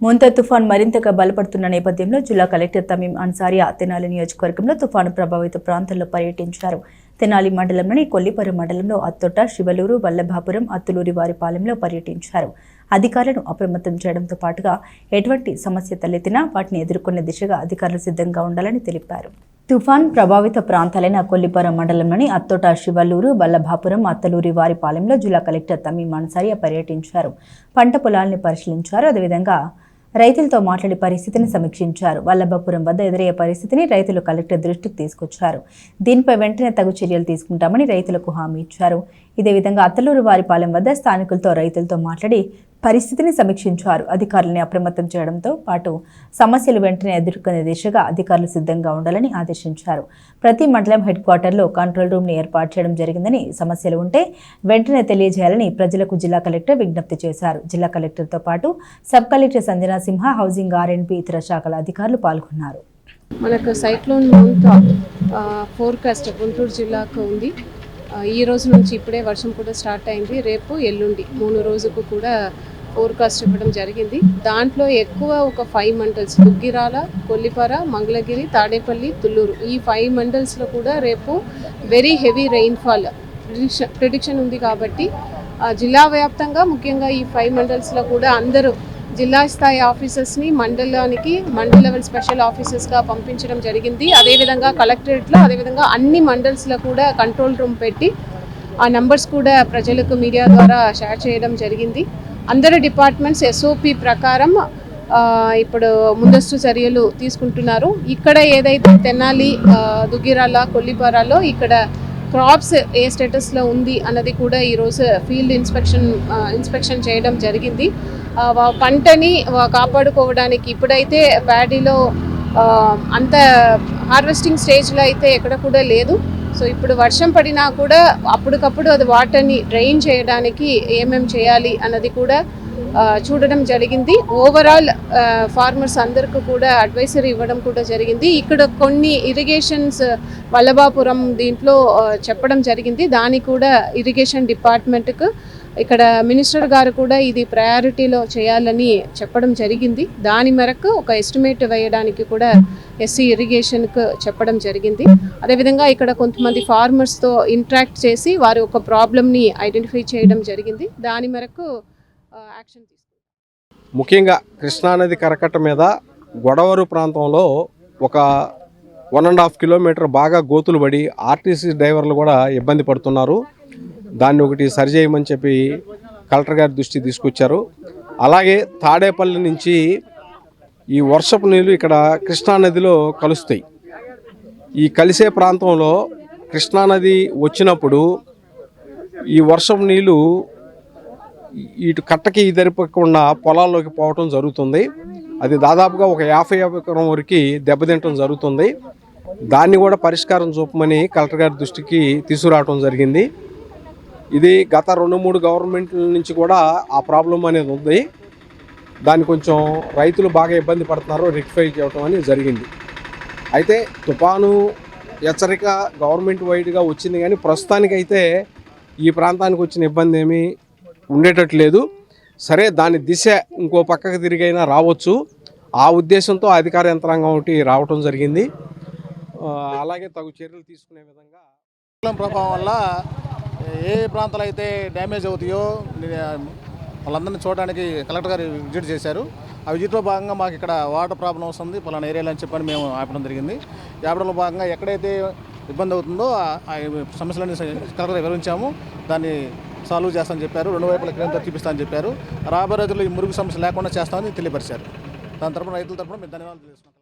ముంత తుఫాన్ మరింతగా బలపడుతున్న నేపథ్యంలో జిల్లా కలెక్టర్ తమీం అన్సారియా తెనాలి నియోజకవర్గంలో తుఫాను ప్రభావిత ప్రాంతాల్లో పర్యటించారు. తెనాలి మండలంలోని కొల్లిపర మండలంలో అత్తొట్ట శివలూరు వల్లభాపురం అత్తులూరి వారిపాలెంలో పర్యటించారు. అధికారులను అప్రమత్తం చేయడంతో పాటుగా ఎటువంటి సమస్య తలెత్తినా వాటిని ఎదుర్కొనే దిశగా అధికారులు సిద్ధంగా ఉండాలని తెలిపారు. తుఫాన్ ప్రభావిత ప్రాంతాలైన కొల్లిపురం మండలంలోని అత్తోట శివలూరు వల్లభాపురం అత్తలూరి వారిపాలెంలో జిల్లా కలెక్టర్ తమీం మన్సారియా పర్యటించారు. పంట పొలాల్ని పరిశీలించారు. అదేవిధంగా రైతులతో మాట్లాడి పరిస్థితిని సమీక్షించారు. వల్లభపురం వద్ద ఎదురయ్యే పరిస్థితిని రైతులు కలెక్టర్ దృష్టికి తీసుకొచ్చారు. దీనిపై వెంటనే తగు చర్యలు తీసుకుంటామని రైతులకు హామీ ఇచ్చారు. ఇదే విధంగా అత్తలూరు వారిపాలెం వద్ద స్థానికులతో రైతులతో మాట్లాడి పరిస్థితిని సమీక్షించారు. అధికారులని అప్రమత్తం చేయడంతో పాటు సమస్యలు వెంటనే ఎదుర్కొనే దిశగా అధికారులు సిద్ధంగా ఉండాలని ఆదేశించారు. ప్రతి మండలం హెడ్ క్వార్టర్లో కంట్రోల్ రూమ్ని ఏర్పాటు చేయడం జరిగిందని సమస్యలు ఉంటే వెంటనే తెలియజేయాలని ప్రజలకు జిల్లా కలెక్టర్ విజ్ఞప్తి చేశారు. జిల్లా కలెక్టర్తో పాటు sub collector Sanjana Simha housing R and B ఇతర శాఖల అధికారులు పాల్గొన్నారు. మనకు సైక్లోన్ మౌంట్ ఫోర్కాస్ట్ గుంటూరు జిల్లాకు ఉంది. ఈ రోజు నుంచి ఇప్పుడే వర్షం కూడా స్టార్ట్ అయింది. రేపు ఎల్లుండి మూడు రోజుకు కూడా ఫోర్కాస్ట్ ఇవ్వడం జరిగింది. దాంట్లో ఎక్కువ ఒక ఫైవ్ మండల్స్ దుగ్గిరాల కొల్లిపార మంగళగిరి తాడేపల్లి తుళ్ళూరు ఈ ఫైవ్ మండల్స్లో కూడా రేపు very heavy rainfall prediction prediction ఉంది కాబట్టి జిల్లా వ్యాప్తంగా ముఖ్యంగా ఈ ఫైవ్ మండల్స్లో కూడా అందరూ జిల్లా స్థాయి ఆఫీసర్స్ని మండలానికి మండల్ లెవెల్ స్పెషల్ ఆఫీసర్స్గా పంపించడం జరిగింది. అదేవిధంగా కలెక్టరేట్లో అదేవిధంగా అన్ని మండల్స్లో కూడా కంట్రోల్ రూమ్ పెట్టి ఆ నెంబర్స్ కూడా ప్రజలకు మీడియా ద్వారా షేర్ చేయడం జరిగింది. అందరు డిపార్ట్మెంట్స్ ఎస్ఓపి ప్రకారం ఇప్పుడు ముందస్తు చర్యలు తీసుకుంటున్నారు. ఇక్కడ ఏదైతే తెనాలి దుగ్గిరాల కొల్లిపారాలో ఇక్కడ క్రాప్స్ ఏ స్టేటస్లో ఉంది అన్నది కూడా ఈరోజు ఫీల్డ్ ఇన్స్పెక్షన్ ఇన్స్పెక్షన్ చేయడం జరిగింది. పంటని కాపాడుకోవడానికి ఇప్పుడైతే ప్యాడీలో అంత హార్వెస్టింగ్ స్టేజ్లో అయితే ఎక్కడ కూడా లేదు. సో ఇప్పుడు వర్షం పడినా కూడా అప్పటికప్పుడు అది వాటర్ని డ్రైన్ చేయడానికి ఏమేమి చేయాలి అన్నది కూడా చూడడం జరిగింది. ఓవరాల్ ఫార్మర్స్ అందరికీ కూడా అడ్వైజరీ ఇవ్వడం కూడా జరిగింది. ఇక్కడ కొన్ని ఇరిగేషన్స్ వల్లభాపురం దీంట్లో చెప్పడం జరిగింది. దాని కూడా ఇరిగేషన్ డిపార్ట్మెంట్కు ఇక్కడ మినిస్టర్ గారు కూడా ఇది ప్రయారిటీలో చేయాలని చెప్పడం జరిగింది. దాని మేరకు ఒక ఎస్టిమేట్ వేయడానికి కూడా ఎస్సీ ఇరిగేషన్కు చెప్పడం జరిగింది. అదేవిధంగా ఇక్కడ కొంతమంది ఫార్మర్స్తో ఇంట్రాక్ట్ చేసి వారి ఒక ప్రాబ్లమ్ని ఐడెంటిఫై చేయడం జరిగింది. దాని మేరకు యాక్షన్ తీసుకుంటాం. ముఖ్యంగా కృష్ణానది కరకట్ట మీద గొడవరు ప్రాంతంలో ఒక వన్ అండ్ హాఫ్ కిలోమీటర్ బాగా గోతులు పడి ఆర్టీసీ డ్రైవర్లు కూడా ఇబ్బంది పడుతున్నారు. దాన్ని ఒకటి సరిచేయమని చెప్పి కలెక్టర్ గారి దృష్టి తీసుకొచ్చారు. అలాగే తాడేపల్లి నుంచి ఈ వర్షపు నీళ్ళు ఇక్కడ కృష్ణానదిలో కలుస్తాయి. ఈ కలిసే ప్రాంతంలో కృష్ణానది వచ్చినప్పుడు ఈ వర్షపు నీళ్ళు ఇటు కట్టకి దరిపకుండా పొలాల్లోకి పోవటం జరుగుతుంది. అది దాదాపుగా ఒక యాభై ఎకరం వరకు దెబ్బతింటం జరుగుతుంది. దాన్ని కూడా పరిష్కారం చూపమని కలెక్టర్ గారి దృష్టికి తీసుకురావడం జరిగింది. ఇది గత రెండు మూడు గవర్నమెంట్ల నుంచి కూడా ఆ ప్రాబ్లం అనేది ఉంది. దాన్ని కొంచెం రైతులు బాగా ఇబ్బంది పడుతున్నారు రెక్టిఫై చేయటం అనేది జరిగింది. అయితే తుఫాను హెచ్చరిక గవర్నమెంట్ వైడ్గా వచ్చింది కానీ ప్రస్తుతానికైతే ఈ ప్రాంతానికి వచ్చిన ఇబ్బంది ఏమీ ఉండేటట్టు లేదు సరే దాని దిశ ఇంకో పక్కకు తిరిగైనా రావచ్చు. ఆ ఉద్దేశంతో అధికార యంత్రాంగం ఒకటి రావటం జరిగింది. అలాగే తగు చర్యలు తీసుకునే విధంగా ప్రభావం వల్ల ఏ ప్రాంతాలు అయితే డ్యామేజ్ అవుతాయో వాళ్ళందరినీ చూడడానికి కలెక్టర్ గారు విజిట్ చేశారు. ఆ విజిట్లో భాగంగా మాకు ఇక్కడ వాటర్ ప్రాబ్లం వస్తుంది పలానా ఏరియాలో అని చెప్పని మేము ఆపడం జరిగింది. ఆపడంలో భాగంగా ఎక్కడైతే ఇబ్బంది అవుతుందో ఆ- సమస్యలన్నీ కలెక్టర్ వివరించాము. దాన్ని సాల్వ్ చేస్తామని చెప్పారు. రెండు వైపుల కేంద్రం చూపిస్తామని చెప్పారు. రాబోయే రోజుల్లో ఈ మురుగు సమస్య లేకుండా చేస్తామని తెలియపరిచారు. దాని తరపున రైతుల తరపున మేము ధన్యవాదాలు తెలుసుకుంటాం